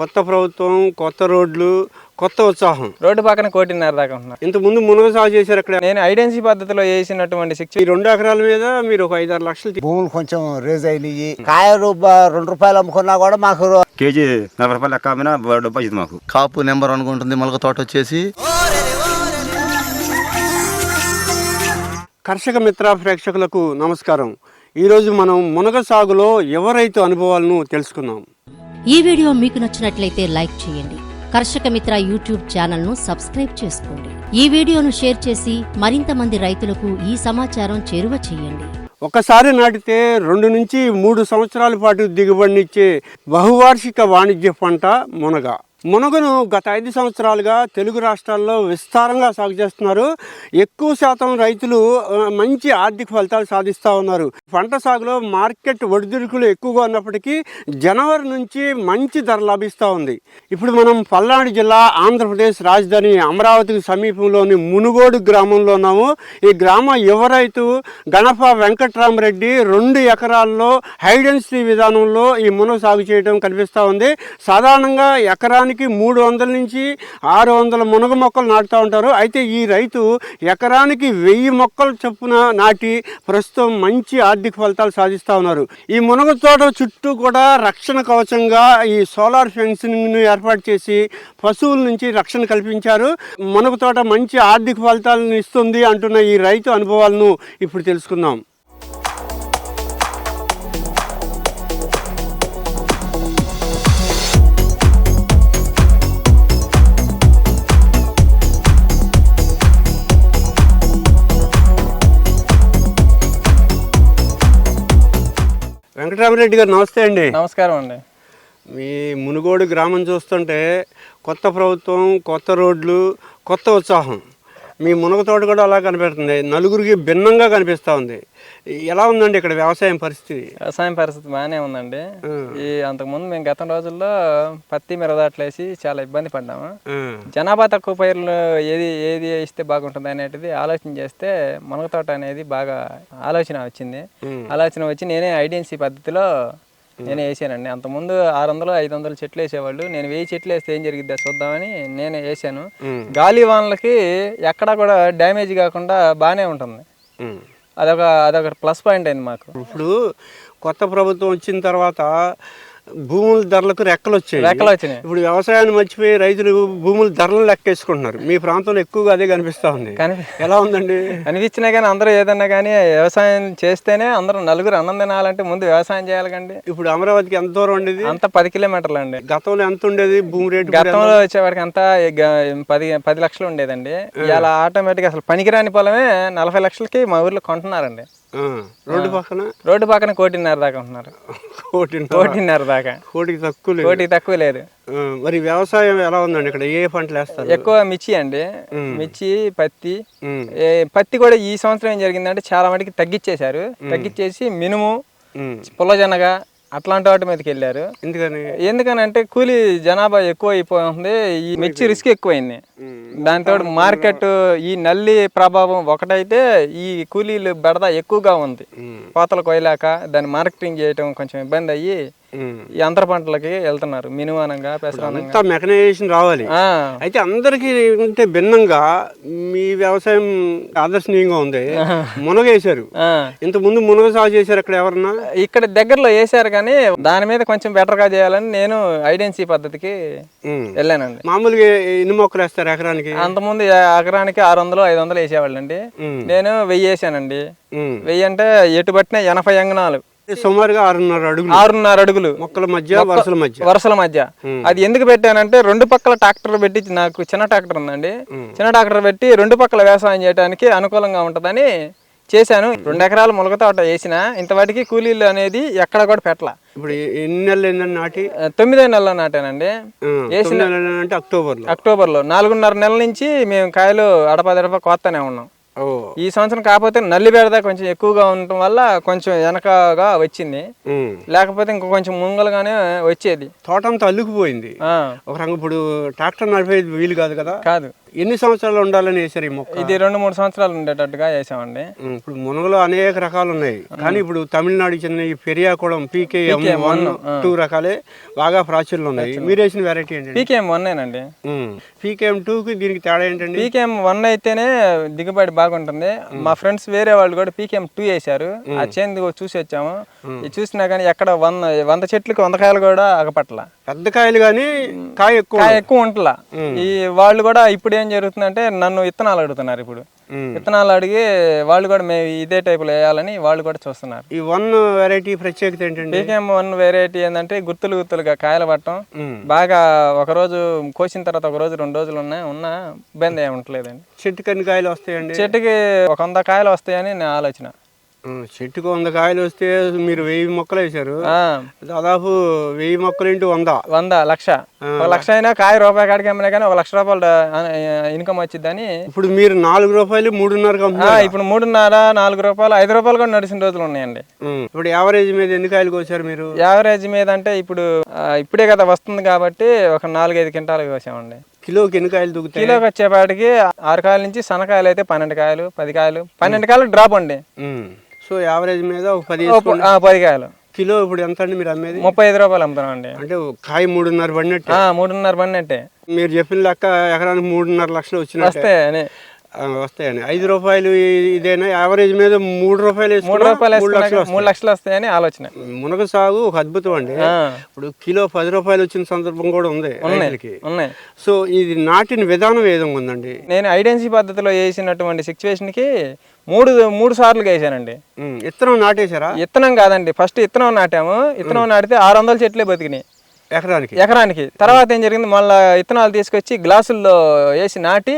కొత్త ప్రభుత్వం కొత్త రోడ్లు కొత్త ఉత్సాహం. రోడ్డు పక్కన కోటిన్నర దాకా ఉంటున్నారు. ఇంత ముందు మునగ సాగు చేశారు అక్కడ. నేను ఐడెన్సీ పద్ధతిలో వేసినటువంటి శిక్ష ఈ రెండు ఎకరాల మీద మీరు ఒక ఐదారు లక్షలు భూములు కొంచెం రేజ్ అయినాయి. కాయలు బ- రెండు రూపాయలు అమ్ముకున్నా కూడా మాకు కేజీ నలభై రూపాయలు లెక్క అమ్మినా డబ్బు ఇది మాకు. కాపు నెంబర్ వన్ ఉంటుంది మొలక తోట వచ్చేసి. కర్షక మిత్ర ప్రేక్షకులకు నమస్కారం. ఈరోజు మనం మునగ సాగులో యువ రైతు అనుభవాలను తెలుసుకుందాం. ఈ వీడియో మీకు నచ్చినట్లయితే లైక్ చేయండి. కర్షక మిత్ర యూట్యూబ్ ఛానల్ను సబ్స్క్రైబ్ చేసుకోండి. ఈ వీడియోను షేర్ చేసి మరింత మంది రైతులకు ఈ సమాచారం చేరువ చేయండి. ఒకసారి నాటితే రెండు నుంచి మూడు సంవత్సరాల పాటు దిగుబడినిచ్చే బహువార్షిక వాణిజ్య పంట మునగ. మునగను గత ఐదు సంవత్సరాలుగా తెలుగు రాష్ట్రాల్లో విస్తారంగా సాగు చేస్తున్నారు. ఎక్కువ శాతం రైతులు మంచి ఆర్థిక ఫలితాలు సాధిస్తూ ఉన్నారు. పంట సాగులో మార్కెట్ ఒడిదుడుకులు ఎక్కువగా ఉన్నప్పటికీ జనవరి నుంచి మంచి ధర లభిస్తూ ఉంది. ఇప్పుడు మనం పల్నాడు జిల్లా ఆంధ్రప్రదేశ్ రాజధాని అమరావతికి సమీపంలోని మునుగోడు గ్రామంలో ఉన్నాము. ఈ గ్రామ యువ రైతు గణప వెంకట్రామరెడ్డి రెండు ఎకరాల్లో హైడెన్సీ విధానంలో ఈ మునగ సాగు చేయడం కనిపిస్తూ ఉంది. సాధారణంగా ఎకరానికి మూడు వందల నుంచి ఆరు వందల మునగ మొక్కలు నాటుతూ ఉంటారు. అయితే ఈ రైతు ఎకరానికి వెయ్యి మొక్కలు చొప్పున నాటి ప్రస్తుతం మంచి ఆర్థిక ఫలితాలు సాధిస్తూ ఉన్నారు. ఈ మునగ తోట చుట్టూ కూడా రక్షణ కవచంగా ఈ సోలార్ ఫెన్సింగ్ను ఏర్పాటు చేసి పశువుల నుంచి రక్షణ కల్పించారు. మునగ తోట మంచి ఆర్థిక ఫలితాలను ఇస్తుంది అంటున్న ఈ రైతు అనుభవాలను ఇప్పుడు తెలుసుకుందాం. వెంకటరామరెడ్డి గారు నమస్తే అండి. నమస్కారం అండి. మీ మునుగోడు గ్రామం చూస్తుంటే కొత్త ప్రభుత్వం కొత్త రోడ్లు కొత్త ఉత్సాహం. మీ మునగ తోట కూడా అలా కనిపిస్తుంది నలుగురికి భిన్నంగా కనిపిస్తూ ఉంది. ఎలా ఉందండి ఇక్కడ వ్యవసాయం పరిస్థితి? వ్యవసాయం పరిస్థితి బాగానే ఉందండి. ఈ అంతకుముందు మేము గత రోజుల్లో పత్తి మిరదాట్లేసి చాలా ఇబ్బంది పడ్డాము. జనాభా తక్కువ పైర్లు ఏది ఏది ఇస్తే బాగుంటుంది అనేటిది ఆలోచన చేస్తే మునగ తోట అనేది బాగా ఆలోచన వచ్చింది. ఆలోచన వచ్చి నేనే ఐడెన్సీ పద్ధతిలో నేనే వేసానండి. అంతకుముందు ఆరు వందలు ఐదు వందలు చెట్లు వేసేవాళ్ళు. నేను వెయ్యి చెట్లు వేస్తే ఏం జరిగిద్దా చూద్దామని నేనే వేసాను. గాలి వానలకి ఎక్కడా కూడా డ్యామేజ్ కాకుండా బాగానే ఉంటుంది. అదొక అదొక ప్లస్ పాయింట్ అయింది మాకు. ఇప్పుడు కొత్త ప్రభుత్వం వచ్చిన తర్వాత భూముల ధరలకు రెక్కలు వచ్చాయి. రెక్కలు వచ్చినాయి. ఇప్పుడు వ్యవసాయాన్ని మర్చిపోయి రైతులు భూముల ధరలు లెక్కేసుకుంటున్నారు. మీ ప్రాంతంలో ఎక్కువగా అదే కనిపిస్తూ ఉంది ఎలా ఉందండి? అనిపించినా కానీ అందరూ ఏదన్నా కానీ వ్యవసాయం చేస్తేనే అందరూ నలుగురు అన్నం తినాలంటే ముందు వ్యవసాయం చేయాలి కండి. ఇప్పుడు అమరావతికి ఎంత దూరం ఉండేది? అంత పది కిలోమీటర్లు అండి. గతంలో ఎంత ఉండేది? భూమి రేటు? గతంలో వచ్చేవాడికి అంతా పది పది లక్షలు ఉండేదండి. ఇలా ఆటోమేటిక్ అసలు పనికిరాని పొలమే నలభై లక్షలకి మా ఊర్లో కొంటున్నారండి. రోడ్డు పక్కన? రోడ్డు పక్కన కోటిన్నర దాకా ఉంటున్నారు. కోటి కోటిన్నర దాకా. కోటికి తక్కువ లేదు. కోటికి తక్కువ లేదు. మరి వ్యవసాయం ఎలా ఉందండి ఇక్కడ? ఏ పంటలు వేస్తారు? ఎక్కువ మిర్చి అండి. మిర్చి పత్తి. పత్తి కూడా ఈ సంవత్సరం ఏం జరిగిందంటే చాలా మటుకి తగ్గించేశారు తగ్గించేసి మినుము. పుల్లజనగ అట్లాంటి వాటి మీదకి వెళ్ళారు. ఎందుకని? ఎందుకనంటే కూలీ జనాభా ఎక్కువ అయిపోతుంది. ఈ మిర్చి రిస్క్ ఎక్కువైంది. దాంతో మార్కెట్ ఈ నల్లి ప్రభావం ఒకటైతే ఈ కూలీలు బెడద ఎక్కువగా ఉంది. కోతలు కోయలేక దాన్ని మార్కెటింగ్ చేయటం కొంచెం ఇబ్బంది అయ్యి. ఈ అంతర పంటలకి వెళ్తున్నారు. మినుమానంగా పెసరానంగా. మెకనైజేషన్ రావాలి. అయితే అందరికీ ఉంటే భిన్నంగా మీ వ్యవసాయం ఆదర్శనీయంగా ఉంది. మునగేశారు ఆ. ఇంత ముందు మునగ సాగు చేశారు అక్కడ ఎవరన్నా? ఇక్కడ దగ్గరలో వేసారు కానీ దాని మీద కొంచెం బెటర్గా చేయాలని నేను ఐడెన్సీ పద్ధతికి. వెళ్ళానండి. మామూలుగా ఎన్ని మొక్కలు వేస్తారు ఎకరానికి? అంతకుముందు ఎకరానికి ఆరు వందలు ఐదు వందలు వేసేవాళ్ళండి. నేను వెయ్యి వేసానండి. వెయ్యి అంటే ఎటు పట్టిన ఎనభై అంగనాలు. సుమారుగా ఆరున్నర అడుగులు. ఆరున్నర అడుగులు. మొక్కల మధ్య వరుసల మధ్య. వరుసల మధ్య. అది ఎందుకు పెట్టానంటే రెండు పక్కల ట్రాక్టర్ పెట్టి నాకు చిన్న ట్రాక్టర్ ఉందండి. చిన్న ట్రాక్టర్ పెట్టి రెండు పక్కల వ్యవసాయం చేయడానికి అనుకూలంగా ఉంటుందని చేశాను. రెండు ఎకరాల ములగ తోట వేసిన ఇంతవాటికి కూలీలు అనేది ఎక్కడ కూడా పెట్టల. ఇప్పుడు ఎన్ని నెలలు ఏంటంటే నాటి? తొమ్మిదో నెలలో నాటానండి. నెలలు అంటే అక్టోబర్లో. అక్టోబర్లో. నాలుగున్నర నెలల నుంచి మేము కాయలు అడపదడప కోస్తూనే ఉన్నాం. ఓ. ఈ సంవత్సరం కాకపోతే నల్లి బెడద కొంచెం ఎక్కువగా ఉండటం వల్ల కొంచెం వెనకగా వచ్చింది. లేకపోతే ఇంకో కొంచెం ముంగలుగానే వచ్చేది. తోట అంతా అల్లుకుపోయింది. ఆ, ఒక రంగు ఇప్పుడు ట్రాక్టర్ నడిపేది వీలు కాదు కదా? కాదు. ఎన్ని సంవత్సరాలు ఉండాలని వేసారు ఈ మొక్క? ఇది రెండు మూడు సంవత్సరాలు ఉండేటట్టుగా వేసామండి. ఉమ్, ఇప్పుడు మునగలో అనేక రకాలు ఉన్నాయి. కానీ ఇప్పుడు తమిళనాడుకి చెందిన ఈ పెరియాకుళం పీకే వన్ టూ రకాలే బాగా ప్రాచుర్యం ఉన్నాయి. మీరు వేసిన వెరైటీ ఏంటండి? పీకేఎం వన్నేనండి పీకేఎం టూకి దీనికి తేడా ఏంటండి? పీకేఎం వన్ అయితేనే దిగుబడి బాగుంటుంది. మా ఫ్రెండ్స్ వేరే వాళ్ళు కూడా పీకేఎం టూ వేశారు. ఆ చేంది చూసి వచ్చాము. చూసినా కానీ ఎక్కడ వంద వంద చెట్లకి వంద కాయలు కూడా అగపట్ల పెద్ద కాయలు కానీ కాయ ఎక్కువ కాయ ఎక్కువ ఉంటలా. ఈ వాళ్ళు కూడా ఇప్పుడు ఏం జరుగుతుందంటే నన్ను విత్తనాలు అడుగుతున్నారు ఇప్పుడు. విత్తనాలు అడిగి వాళ్ళు కూడా మేము ఇదే టైపులో వేయాలని వాళ్ళు కూడా చూస్తున్నారు. ఈ వన్ వెరైటీ ప్రత్యేకత ఏంటండి? పీకేఎం వన్ వెరైటీ ఏంటంటే గుర్తులు గుర్తులుగా కాయలు పట్టడం. బాగా ఒక రోజు కోసిన తర్వాత ఒక రోజు రెండు రోజులు ఉన్నాయి ఉన్నా ఇబ్బంది ఏమి ఉండలేదండి చెట్టుకి ఎన్ని కాయలు వస్తాయండి? చెట్టుకి ఒక వంద కాయలు వస్తాయని నా ఆలోచన. చెట్టుకు వంద కాయలు వస్తే మీరు వెయ్యి మొక్కలు వేశారు. ఆ, దాదాపు వెయ్యి మొక్కలు ఇంటూ వంద. వంద లక్ష. ఒక లక్ష అయినా కాయ రూపాయి కాడికి అమ్మినా కానీ ఒక లక్ష రూపాయలు ఇన్కమ్ వచ్చిద్దని. ఇప్పుడు మీరు నాలుగు రూపాయలు మూడున్నర ఇప్పుడు మూడున్నర నాలుగు రూపాయలు ఐదు రూపాయలు కూడా నడిచిన రోజులు ఉన్నాయండి. ఇప్పుడు యావరేజ్ మీద ఎన్ని కాయలు కోసారు మీరు? యావరేజ్ మీద అంటే ఇప్పుడు ఇప్పుడే కదా వస్తుంది కాబట్టి ఒక నాలుగైదు క్వింటాలు కోసామండి. కిలోకి ఎన్ని కాయలు దూకుతాయి? కిలోకి వచ్చేపాటికి ఆరు కాయల నుంచి సన్నకాయలు అయితే పన్నెండు కాయలు పది కాయలు పన్నెండు కాయలు డ్రాప్ అండి. సో యావరేజ్ మీద ఒక పది పది కాయలు. కిలో ఇప్పుడు ఎంత అండి మీరు అమ్మేది? ముప్పై ఐదు రూపాయలు అమ్ముతున్నాం అండి అంటే కాయ మూడున్నర పడినట్టు. మూడున్నర అంటే మీరు చెప్పిన లెక్క ఎకరానికి మూడున్నర లక్షలు వస్తే అని వస్తాయండి ఐదు రూపాయలు ఇదేనా? యావరేజ్ మీద మూడు రూపాయలు మూడు రూపాయలు మూడు లక్షలు వస్తాయని ఆలోచన. మునగ సాగు ఒక అద్భుతం అండి. ఇప్పుడు కిలో పది రూపాయలు వచ్చిన సందర్భం కూడా ఉంది ఉన్నాయి సో ఇది నాటిన విధానం ఏ విధంగా ఉందండి? నేను ఐడెన్సీ పద్ధతిలో వేసినటువంటి సిచ్యువేషన్కి మూడు మూడు సార్లు వేసానండి. ఉమ్, విత్తనం నాటేశారా? ఇత్తనం కాదండి. ఫస్ట్ ఇత్తనం నాటాము. ఇత్తనం నాటితే ఆరు వందల చెట్లే బతికినాయి. ఎకరానికి. ఎకరానికి. తర్వాత ఏం జరిగింది? మళ్ళీ ఇత్తనాలు తీసుకొచ్చి గ్లాసుల్లో వేసి నాటి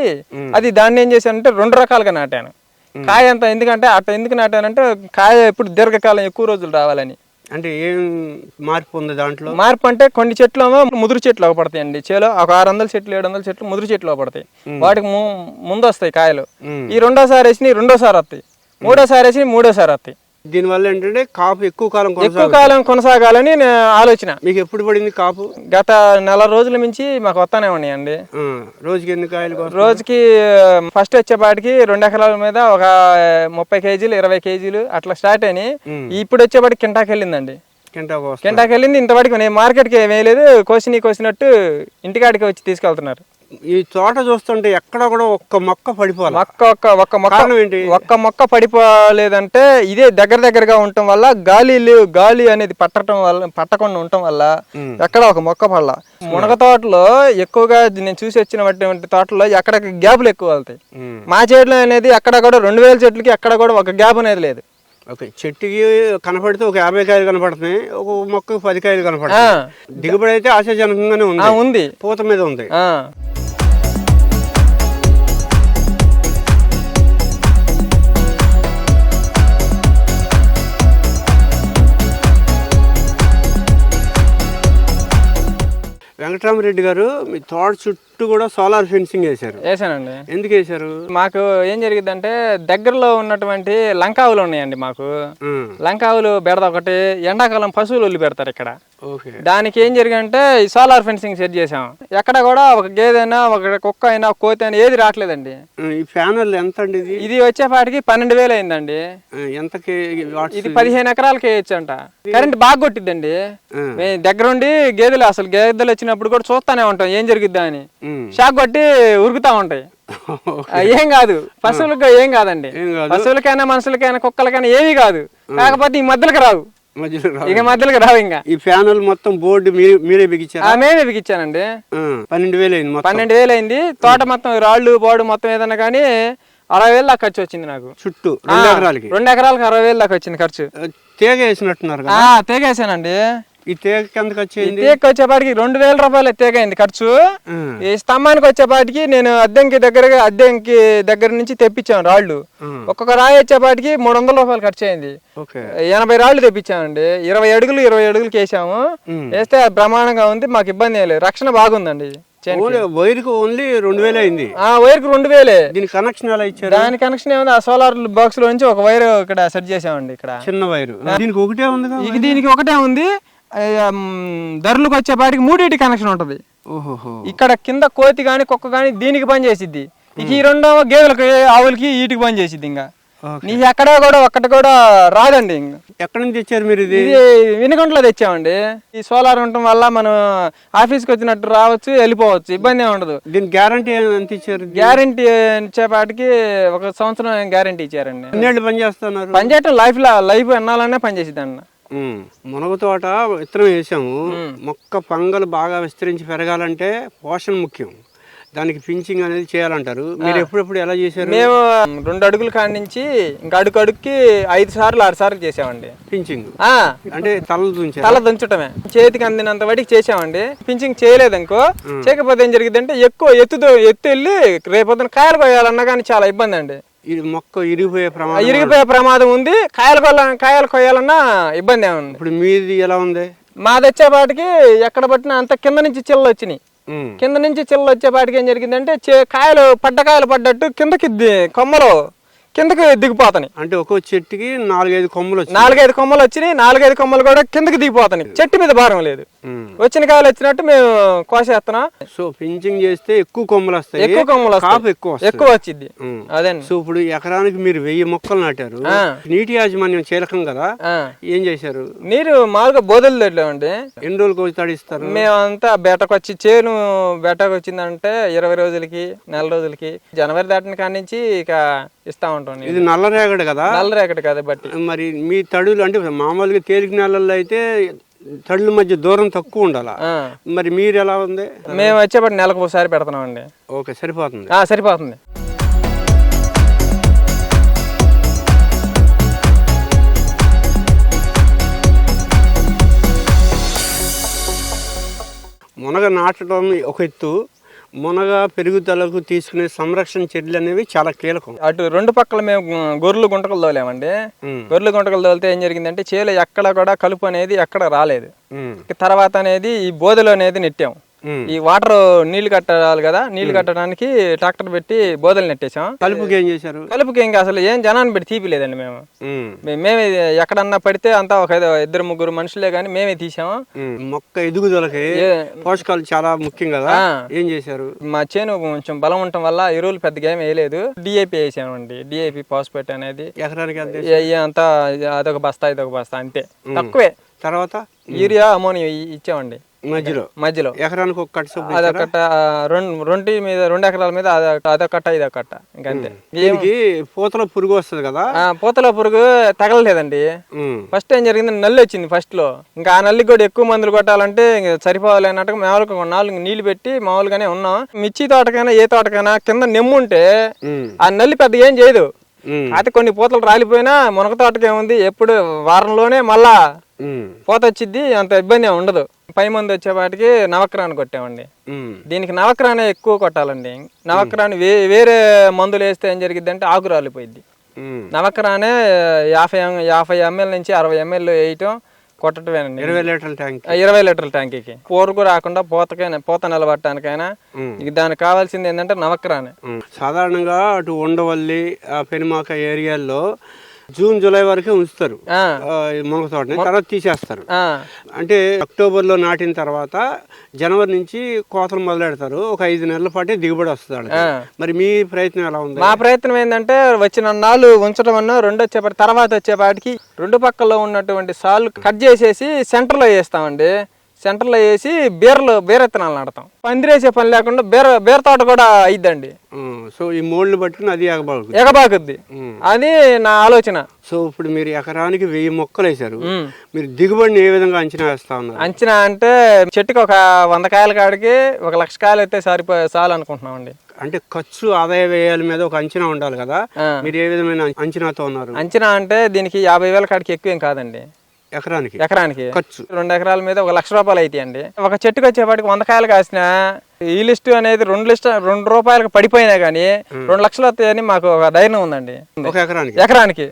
అది దాన్ని ఏం చేశానంటే రెండు రకాలుగా నాటాను. కాయ అంత ఎందుకంటే అట్లా ఎందుకు నాటానంటే కాయ ఎప్పుడు దీర్ఘకాలం ఎక్కువ రోజులు రావాలని. అంటే ఏం మార్పు ఉంది దాంట్లో? మార్పు అంటే కొన్ని చెట్లు ఏమో ముదురు చెట్లు పడతాయండి. చేలో ఒక ఆరు వందల చెట్లు ఏడు వందల చెట్లు ముదురు చెట్లు పడతాయి. వాటికి ముందు వస్తాయి కాయలు. ఈ రెండోసారి వేసి రెండోసారి వస్తాయి. మూడోసారి వేసి మూడోసారి వస్తాయి. దీనివల్ల ఏంటంటే కాపు ఎక్కువ కాలం ఎక్కువ కాలం కొనసాగాలని ఆలోచన. మీకు ఎప్పుడు పడింది కాపు? గత నెల రోజుల నుంచి మాకు వస్తానే ఉన్నాయండి. రోజుకి ఎన్ని కాయలు? రోజుకి ఫస్ట్ వచ్చేపాటికి రెండు ఎకరాల మీద ఒక ముప్పై కేజీలు ఇరవై కేజీలు అట్లా స్టార్ట్ అయినాయి. ఇప్పుడు వచ్చేపాటికి కింటాకి వెళ్ళిందండి. కింటాకు వెళ్ళింది ఇంతవరకు నేను మార్కెట్కి వేయలేదు. కోసిని కోసినట్టు ఇంటికాడికి వచ్చి తీసుకెళ్తున్నారు. ఈ తోట చూస్తుంటే ఎక్కడ కూడా ఒక్క మొక్క పడిపోవాలి. మొక్క ఒక్క ఒక్క మొక్క ఏంటి? ఒక్క మొక్క పడిపోలేదంటే ఇదే దగ్గర దగ్గరగా ఉండటం వల్ల గాలి లేవు గాలి అనేది పట్టడం వల్ల పట్టకుండా ఉండటం వల్ల ఎక్కడ ఒక మొక్క పడల. మునగ తోటలో ఎక్కువగా నేను చూసి వచ్చినటువంటి తోటలో ఎక్కడ గ్యాపులు ఎక్కువ వెళ్తాయి. మా చెట్లు అనేది అక్కడ కూడా రెండు వేల చెట్లకి అక్కడ కూడా ఒక గ్యాప్ అనేది లేదు. ఓకే చెట్టుకి కనపడితే ఒక యాభై కాయలు కనపడుతున్నాయి ఒక మొక్కకు పది కాయలు కనపడుతున్నాయి. దిగుబడి అయితే ఆశాజనకంగానే ఉంది. ఉంది. పూత మీద ఉంది. వెంకటరామరెడ్డి గారు మీ తోట చుట్టూ కూడా సోలార్ ఫెన్సింగ్ వేశారు. వేసానండి ఎందుకు వేశారు? మాకు ఏం జరిగిందంటే దగ్గరలో ఉన్నటువంటి లంకావులు ఉన్నాయండి మాకు. లంకావులు బెడద ఒకటి ఎండాకాలం పశువులు వదిలి పెడతారు ఇక్కడ. దానికి ఏం జరిగిందంటే ఈ సోలార్ ఫెన్సింగ్ సెట్ చేసాం ఎక్కడ కూడా ఒక గేదైనా ఒక కుక్క అయినా కోతి అయినా ఏది రావట్లేదండి. ఈ ప్యానల్ ఎంత అండి ఇది? ఇది వచ్చేపాటికి పన్నెండు వేలు అయిందండి. ఎంతకి వాట్స్? ఇది పదిహేను ఎకరాలకి వేయచ్చు అంట కరెంట్ బాగా కొట్టిద్దండి. దగ్గరుండి గేదెలు అసలు గేదెలు వచ్చినప్పుడు కూడా చూస్తానే ఉంటాం ఏం జరిగిద్దా అని. షాక్ కొట్టి ఉరుకుతా ఉంటాయి. ఏం కాదు. పశువులకు ఏం కాదండి. పశువులకైనా మనుషులకైనా కుక్కలకైనా ఏమీ కాదు. కాకపోతే ఈ మధ్యలోకి రావు. ఇక మధ్యలోకి రావు ఇంకా. ఈ ప్యానల్ మొత్తం బోర్డు మీరు బిగించారా? మేమే బిగించానండి. పన్నెండు వేలు అయింది పన్నెండు వేలు అయింది. తోట మొత్తం రాళ్ళు పోడు మొత్తం ఏదన్నా కానీ అరవై వేలు దాకా ఖర్చు వచ్చింది నాకు. చుట్టూ రెండు ఎకరాలకి? రెండు ఎకరాలకు అరవై వేలు దాకా వచ్చింది ఖర్చు. తీగ వేసినట్టున్నారు కదా? ఆ, తేగేసానండి ఈ తీగ కిందకి తేగకి వచ్చేపాటికి రెండు వేల రూపాయలు తేగైంది ఖర్చు. ఉమ్, ఈ స్తంభానికి వచ్చేపాటికి నేను అద్దెంకి దగ్గరగా అద్దెంకి దగ్గర నుంచి తెప్పించాను రాళ్ళు. ఒక్కొక్క రాయి వచ్చేపాటికి మూడు వందల రూపాయలు ఖర్చు అయింది. ఎనభై రాళ్ళు తెప్పించామండి. ఇరవై అడుగులు ఇరవై అడుగులకి వేసాము ఉమ్. వేస్తే బ్రహ్మాండంగా ఉంది మాకు ఇబ్బంది ఏం లేదు. రక్షణ బాగుందండి. ఓన్లీ వైర్కి ఓన్లీ రెండు వేలు అయింది. ఆ వైర్కి రెండు వేలే. దీనికి కనెక్షన్ ఎలా ఇచ్చారు? దాని కనెక్షన్ ఏముంది? ఆ సోలార్ బాక్స్లో నుంచి ఒక వైర్ ఇక్కడ సెట్ చేసామండి ఇక్కడ. చిన్న వైరు. దీనికి ఒకటే ఉంది దీనికి ఒకటే ఉంది. ధరలకు వచ్చేపాటికి మూడింటి కనెక్షన్ ఉంటుంది. ఇక్కడ కింద కోతి గాని కుక్క గాని దీనికి పని చేసిద్ది. ఇక ఈ రెండో గేదెలకి ఆవులకి వీటికి పని చేసిద్ది ఇంకా నీ ఎక్కడ కూడా ఒక్కటి కూడా రాదండి ఇంక ఎక్కడి నుంచి తెచ్చారు మీరు ఇది? వినుకొండలో తెచ్చామండి. ఈ సోలార్ ఉండటం వల్ల మనం ఆఫీస్కి వచ్చినట్టు రావచ్చు వెళ్ళిపోవచ్చు. ఇబ్బంది ఉండదు. దీని గ్యారంటీ ఎంత ఇచ్చారు? గ్యారంటీ ఇచ్చేపాటికి ఒక సంవత్సరం గ్యారంటీ ఇచ్చారండి. పని చేస్తున్నారు? పనిచేయటం లైఫ్ లైఫ్ ఎన్నాలనే పనిచేసిద్ది అన్న. ఉమ్. మునగ తోట విత్తనం వేసాము. మొక్క పంగలు బాగా విస్తరించి పెరగాలంటే పోషణ ముఖ్యం. దానికి పించింగ్ అనేది చేయాలంటారు. మీరు ఎప్పుడెప్పుడు ఎలా చేశారు? మేము రెండు అడుగుల కాడి నుంచి ఇంకా అడుగు అడుగుకి ఐదు సార్లు ఆరు సార్లు చేసామండి. పించింగ్ ఆ, అంటే తలలు తుంచారు? తల దంచటమే చేతికి అందినంత వాటికి చేసామండి. పించింగ్ చేయలేదు అనుకో. చేయకపోతే ఏం జరిగింది అంటే ఎక్కువ ఎత్తుతో ఎత్తు వెళ్ళి రేపొద్దున కాయలు కోయాలన్నా కానీ చాలా ఇబ్బంది అండి. ఇది మొక్క ఇరిగిపోయే ప్రమాదం ఇరిగిపోయే ప్రమాదం ఉంది. కాయలు కొల్ల కాయలు కొయ్యాలన్నా ఇబ్బంది ఏముంది ఇప్పుడు మీది ఎలా ఉంది? మాది వచ్చేపాటికి ఎక్కడ పట్టినా అంత కింద నుంచి చిల్లలు వచ్చినాయి. కింద నుంచి చిల్లలు వచ్చేపాటికి ఏం జరిగిందంటే కాయలు పడ్డ కాయలు పడ్డట్టు కిందకి కొమ్మలు కిందకి దిగిపోతాయి. అంటే ఒక్కో చెట్టుకి నాలుగైదు కొమ్మలు నాలుగైదు కొమ్మలు వచ్చినాయి నాలుగైదు కొమ్మలు కూడా కిందకి దిగిపోతాయి. చెట్టు మీద భారం లేదు. వచ్చిన కాయలు వచ్చినట్టు మేము కోసేస్తున్నాం. సో పించింగ్ చేస్తే ఎక్కువ కొమ్మలు వస్తాయి. ఎక్కువ కొమ్మలు కాపు వస్తాయి. ఎక్కువ ఎక్కువ వచ్చింది. అదండి సో ఇప్పుడు ఎకరానికి మీరు వెయ్యి మొక్కలు నాటారు. నీటి యాజమాన్యం కీలకం కదా. ఏం చేశారు? నీరు మామూలుగా బోధలు తొట్లేమండి. ఎన్ని రోజులకు వచ్చి తడిస్తారు? మేమంతా బేటకు వచ్చి చేను బేటకు వచ్చిందంటే ఇరవై రోజులకి నెల రోజులకి. జనవరి దాటిన కాడి నుంచి ఇక ఇస్తా ఉంటాం. ఇది నల్లరేగడి కదా? నల్ల రేకటి కదా బట్టి. మరి మీ తడులు అంటే మామూలుగా తేలిక నెలల్లో అయితే తడుల మధ్య దూరం తక్కువ ఉండాలా. మరి మీరు ఎలా ఉంది? మేము వచ్చేపటి నెలకు ఒకసారి పెడుతున్నామండి. ఓకే సరిపోతుంది. సరిపోతుంది. మునగ నాటడం ఒక ఎత్తు. మునగ పెరుగుదలకు తీసుకునే సంరక్షణ చర్యలు అనేవి చాలా కీలకం అటు రెండు పక్కల మేము గొర్రెలు గుంటకలు తోలేమండి. గొర్రెలు గుంటకలు తోలితే ఏం జరిగిందంటే చేలో ఎక్కడ కూడా కలుపు అనేది ఎక్కడ రాలేదు తర్వాత అనేది ఈ బోదెలు అనేది నెట్టాం ఉమ్. ఈ వాటర్ నీళ్ళు కట్టాలి కదా నీళ్ళు కట్టడానికి ట్రాక్టర్ పెట్టి బోదెలు నెట్టేసాం కలుపుకి ఏం చేశారు? కలుపుకి ఇంకా అసలు ఏం జనాన్ని పెట్టి తీపిలేదండి మేము. మేమే. ఎక్కడన్నా పడితే అంతా ఒక ఇద్దరు ముగ్గురు మనుషులే కానీ మేమే తీసాము. మొక్క ఎదుగుదలకి ఏ- పోషకాలు చాలా ముఖ్యం కదా. ఏం చేశారు? మా చేను కొంచెం బలం ఉండటం వల్ల ఎరువులు పెద్దగా ఏమి వేయలేదు. డిఏపి వేసామండి. డిఏపి పాస్పేట్ అనేది ఎకరానికి ఏ- ఏ అంతా అదొక బస్తా ఇదొక బస్తా అంతే. తక్కువే. తర్వాత? యూరియా అమోనియం ఇచ్చామండి. మధ్యలో. మధ్యలో. ఎకరానికి ఒక కట్ట అదొకట రెండు రెండు మీద రెండు ఎకరాల మీద అదొక- అదొకట ఇదొకట ఇంకంతే దీనికి పూతలో పురుగు వస్తుంది కదా? పూతల పురుగు తగలలేదండి. ఫస్ట్ ఏం జరిగింది నల్లి వచ్చింది ఫస్ట్లో ఇంకా ఆ నల్లికి కూడా ఎక్కువ మందులు కొట్టాలంటే ఇంక సరిపోవాలి అన్నట్టుగా మామూలుగా నాలుగు నీళ్ళు పెట్టి మామూలుగానే ఉన్నాం. మిర్చి తోటకైనా ఏ తోటకైనా కింద నెమ్ము ఉంటే. ఆ నల్లి పెద్ద ఏం చేయదు. అయితే కొన్ని పూతలు రాలిపోయినా మునగ తోటకి ఏముంది ఎప్పుడు వారంలోనే మళ్ళా. పూత వచ్చింది అంత ఇబ్బంది ఉండదు. పై మందు వచ్చేపాటికి నవక్రాన్ని కొట్టామండి. దీనికి నవక్రానే ఎక్కువ కొట్టాలండి. నవక్రాన్ని వేరే మందులు వేస్తే ఏం జరిగిద్ది అంటే ఆకు రాలిపోయింది. నవక్రానే యాభై యాభై ఎంఎల్ నుంచి అరవై ఎంఎల్ వేయటం కొట్టటమేనండి. ఇరవై లీటర్ల ట్యాంక్. ఇరవై లీటర్ల ట్యాంకీకి. పూరకు రాకుండా పూతకైనా పూత నిలబట్టడానికైనా దానికి కావాల్సింది ఏంటంటే నవక్రానే. సాధారణంగా అటు ఉండవల్లి ఆ పెనుమాక ఏరియాల్లో జూన్ జూలై వరకే ఉంచుతారు. మునగ తోటని తర్వాత తీసేస్తారు. అంటే అక్టోబర్లో నాటిన తర్వాత జనవరి నుంచి కోతలు మొదలెడతారు. ఒక ఐదు నెలల పాటే దిగుబడి వస్తుంది. మరి మీ ప్రయత్నం ఎలా ఉంది? మా ప్రయత్నం ఏంటంటే వచ్చిన నాళ్ళు ఉంచడం అన్న రెండు వచ్చేపాటి తర్వాత వచ్చేపాటికి రెండు పక్కల్లో ఉన్నటువంటి సార్లు కట్ చేసేసి సెంటర్లో వేస్తామండి. సెంటర్లో వేసి బీరలు బీర విత్తనాలు నాడతాం పందిరేసే పని లేకుండా బీర బీర తోట కూడా అయిద్దండి. సో ఈ మోడ్లు బట్టి అది ఎగబాకు ఎగబాకుద్ది. ఉమ్. అది నా ఆలోచన. సో ఇప్పుడు మీరు ఎకరానికి వెయ్యి మొక్కలు వేశారు. మీరు దిగుబడిని ఏ విధంగా అంచనా వేస్తా ఉన్నారు? అంచనా అంటే చెట్టుకి ఒక వంద కాయల కాడికి ఒక లక్ష కాయలు అయితే సరిపో చాలు అనుకుంటున్నామండి. అంటే ఖర్చు ఆదాయ వ్యయాల మీద ఒక అంచనా ఉండాలి కదా. మీరు ఏ విధమైన అంచనాతో ఉన్నారు? అంచనా అంటే దీనికి యాభై వేల కాడికి ఎక్కువేం కాదండి. ఎకరానికి ఎకరానికి ఖర్చు. రెండు ఎకరాల మీద ఒక లక్ష రూపాయలు అవుతాయండి ఒక చెట్టుకి వచ్చేపాటికి వంద కాయలు కాసిన ఈ లిస్ట్ అనేది రెండు లిస్ట్ రెండు రూపాయలకు పడిపోయినా కానీ రెండు లక్షలు వస్తాయని మాకు ఒక ధైర్యం ఉందండి. ఒక ఎకరానికి? ఎకరానికి.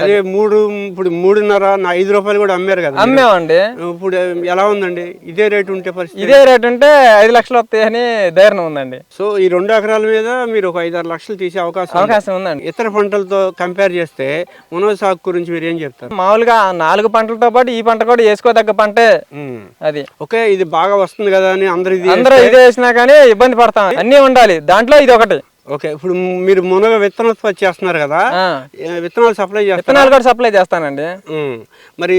అదే మూడు ఇప్పుడు మూడున్నర ఐదు రూపాయలు కూడా అమ్మారు కదా అమ్మేమండి. ఇప్పుడు ఎలా ఉందండి? ఇదే రేటు ఉంటే పరిస్థితి? ఇదే రేట్ ఉంటే ఐదు లక్షలు వస్తాయని ధైర్యం ఉందండి. సో ఈ రెండు ఎకరాల మీద మీరు ఒక ఐదారు లక్షలు తీసే అవకాశం. అవకాశం ఉందండి. ఇతర పంటలతో కంపేర్ చేస్తే మునగ సాగు గురించి మీరు ఏం చెప్తారు? మామూలుగా నాలుగు పంటలతో పాటు ఈ పంట కూడా వేసుకోదగ్గ పంటే. అది. ఓకే ఇది బాగా వస్తుంది కదా అని అందరు ఇది అందరూ ఇదే వేసినా కానీ ఇబ్బంది పడతాం. అన్నీ ఉండాలి. దాంట్లో ఇది ఒకటి. ఓకే ఇప్పుడు మీరు మునగ విత్తనోత్పత్తి చేస్తున్నారు కదా విత్తనాలు సప్లై చేస్తారు విత్తనాలు కూడా సప్లై చేస్తానండి. మరి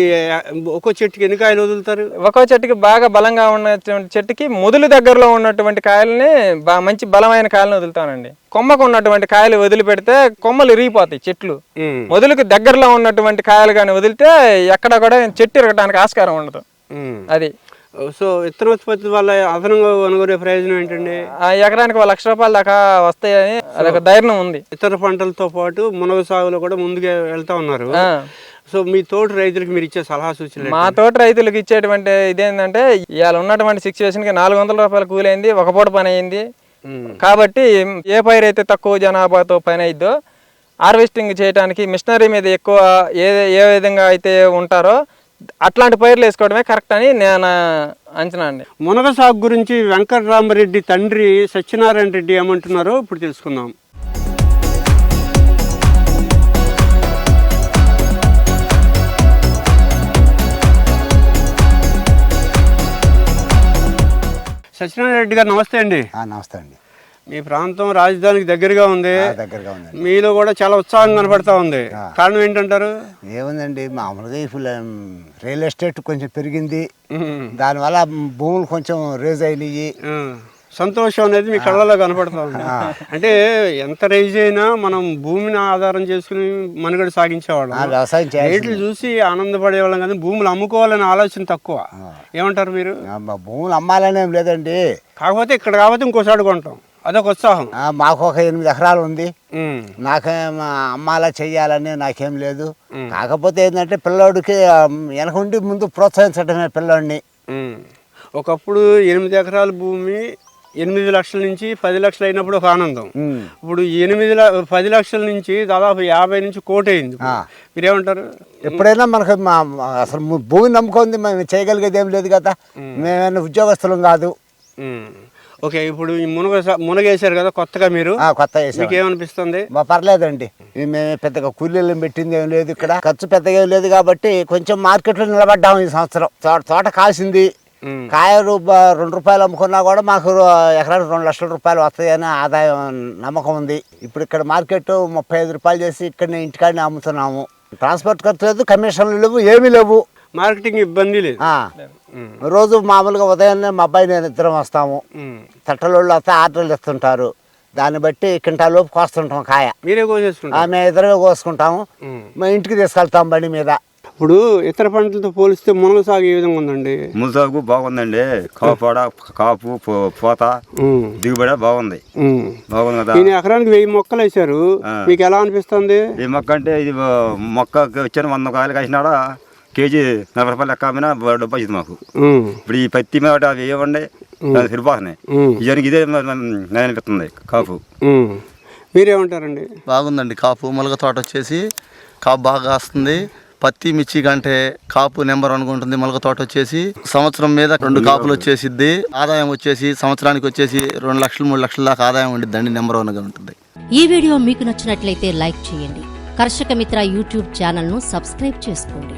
ఒక్కో చెట్టుకి ఎన్ని కాయలు వదులుతారు? ఒక్కో చెట్టుకి బాగా బలంగా ఉన్నటువంటి చెట్టుకి మొదలు దగ్గరలో ఉన్నటువంటి కాయల్ని బాగా మంచి బలమైన కాయలను వదులుతానండి. కొమ్మకు ఉన్నటువంటి కాయలు వదిలిపెడితే కొమ్మలు ఇరిగిపోతాయి చెట్లు. మొదలుకి దగ్గరలో ఉన్నటువంటి కాయలు కానీ వదిలితే ఎక్కడ కూడా చెట్టు ఇరగడానికి ఆస్కారం ఉండదు. అది. సో విత్తనోత్పత్తి వల్ల అదనంగా కొనుగోలే ప్రయోజనం ఏంటండి? ఆ ఎకరానికి లక్ష రూపాయల దాకా వస్తాయని అదొక ధైర్యం ఉంది. ఇతర పంటలతో పాటు మునగ సాగులో కూడా ముందుగా వెళ్తా ఉన్నారు. సో మీ తోటి రైతులకు మీరు ఇచ్చే సలహా సూచనలు మా తోటి రైతులకు ఇచ్చేటువంటి ఇదేంటంటే ఇవాళ ఉన్నటువంటి సిచ్యువేషన్కి నాలుగు వందల రూపాయలు కూలైంది ఒక పూట పని అయింది. కాబట్టి ఏ పైరు అయితే తక్కువ జనాభాతో పని అయిద్దో హార్వెస్టింగ్ చేయడానికి మిషనరీ మీద ఎక్కువ ఏ ఏ విధంగా అయితే ఉంటారో అట్లాంటి పైర్లు వేసుకోవడమే కరెక్ట్ అని నేను అంచనా అండి. మునగ సాగు గురించి వెంకటరామరెడ్డి తండ్రి సత్యనారాయణ రెడ్డి ఏమంటున్నారో ఇప్పుడు తెలుసుకుందాం. సత్యనారాయణ రెడ్డి గారు నమస్తే అండి. ఆ, నమస్తే అండి. మీ ప్రాంతం రాజధానికి దగ్గరగా ఉంది. దగ్గరగా ఉందండి. మీలో కూడా చాలా ఉత్సాహం కనపడతా ఉంది. కారణం ఏంటంటారు? ఏముందండి మామూలుగా ఇప్పుడు రియల్ ఎస్టేట్ కొంచెం పెరిగింది. దానివల్ల భూములు కొంచెం రేజ్ అయినాయి. సంతోషం అనేది మీ కళ్ళలో కనపడతా ఉంది. అంటే ఎంత రైజ్ అయినా మనం భూమిని ఆధారం చేసుకుని మనుగడ సాగించేవాళ్ళం. ఆ, వ్యవసాయం రేట్లు చూసి ఆనందపడేవాళ్ళం కానీ భూములు అమ్ముకోవాలనే ఆలోచన తక్కువ. ఏమంటారు మీరు? భూములు అమ్మాలని లేదండి. కాకపోతే ఇక్కడ కాకపోతే ఇంకోసారి కొంటాం. అదొక ఉత్సాహం. మాకు ఒక ఎనిమిది ఎకరాలు ఉంది. నాకేం అమ్మాలా చెయ్యాలని నాకేం లేదు. కాకపోతే ఏంటంటే పిల్లోడికి వెనకుండి ముందు ప్రోత్సహించడమే పిల్లోడిని. ఒకప్పుడు ఎనిమిది ఎకరాల భూమి ఎనిమిది లక్షల నుంచి పది లక్షలు అయినప్పుడు ఒక ఆనందం. ఇప్పుడు ఎనిమిది పది లక్షల నుంచి దాదాపు యాభై నుంచి కోటి అయింది. మీరేమంటారు? ఎప్పుడైనా మనకు అసలు భూమి నమ్ముకుంది మేము చేయగలిగేది ఏం లేదు కదా. మేమైనా ఉద్యోగస్తులం కాదు. ఓకే ఇప్పుడు ఈ మునగ మునగేశారు కదా కొత్తగా మీరు? ఆ, కొత్త మీకు ఏమనిపిస్తుంది పర్లేదండి. మేము పెద్దగా కూలీలు పెట్టింది ఏం లేదు ఇక్కడ. ఖర్చు పెద్దగా ఏం లేదు కాబట్టి కొంచెం మార్కెట్లో నిలబడ్డాము ఈ సంవత్సరం. తోట కాసింది. ఉమ్. కాయ రూప రెండు రూపాయలు అమ్ముకున్నా కూడా మాకు ఎకరానికి రెండు లక్షల రూపాయలు వస్తాయని ఆదాయం నమ్మకం ఉంది. ఇప్పుడు ఇక్కడ మార్కెట్ ముప్పై ఐదు రూపాయలు చేసి ఇక్కడ ఇంటికాడనే అమ్ముతున్నాము. ట్రాన్స్పోర్ట్ ఖర్చు లేదు కమిషన్లు లేవు ఏమీ లేవు. మార్కెటింగ్ ఇబ్బంది లేదు. ఆ. రోజు మామూలుగా ఉదయాన్నే మా అబ్బాయి నేను ఇద్దరం వస్తాము. తట్టలోళ్ళు వస్తే ఆర్డర్లు ఇస్తుంటారు. దాన్ని బట్టి కింటా లోపు కోస్తుంటాం కాయ. మీరే కోసేసుకుంటారు. ఆమె ఎదురుగా కోసుకుంటాము. మా ఇంటికి తీసుకెళ్తాం బండి మీద. ఇప్పుడు ఇతర పంటలతో పోలిస్తే మునగ సాగు ఏ విధంగా ఉందండి? ముసాగు బాగుందండి. కాపాడ కాపు పోత. దిగుబడి బాగుంది. బాగుంది కదా. దీని ఎకరానికి వెయ్యి మొక్కలు వేశారు. మీకు ఎలా అనిపిస్తుంది? ఈ మొక్క అంటే ఇది మొక్క వచ్చాను వంద కాయలు కాసినాడ? కేజీ నలభై రూపాయలు లెక్క అమ్మినా డబ్బు వచ్చింది మాకు. ఇప్పుడు ఈ పత్తి మీద అవి ఏమండి సరిపోతున్నాయి. ఇదానికి ఇదే నేను అనిపిస్తుంది కాపు. మీరేమంటారండి? బాగుందండి కాపు. మొలక తోట వచ్చేసి కాపు బాగా వస్తుంది పత్తి మిర్చి కంటే కాపు నెంబర్ వన్ ఉంటుంది. మొలక తోట వచ్చేసి సంవత్సరం మీద రెండు కాపులు వచ్చేసిద్ది. ఆదాయం వచ్చేసి సంవత్సరానికి వచ్చేసి రెండు లక్షలు మూడు లక్షల దాకా ఆదాయం ఉండిద్దండి నెంబర్ వన్గా ఉంటుంది. ఈ వీడియో మీకు నచ్చినట్లయితే లైక్ చేయండి. కర్షక మిత్ర యూట్యూబ్ ఛానల్ను సబ్స్క్రైబ్ చేసుకోండి.